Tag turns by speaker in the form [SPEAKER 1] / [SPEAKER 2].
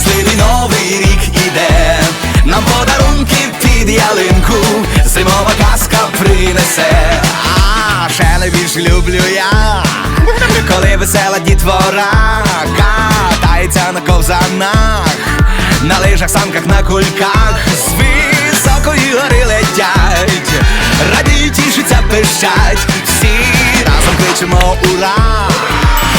[SPEAKER 1] щасливий новий рік іде, нам подарунки під ялинку, зимова казка принесе, а ще найбільш люблю я, коли весела дітвора катається на ковзанах, на лижах, санках, на кульках, з високої гори летять, радіють, тішаться, пищать, всі разом кричимо ура!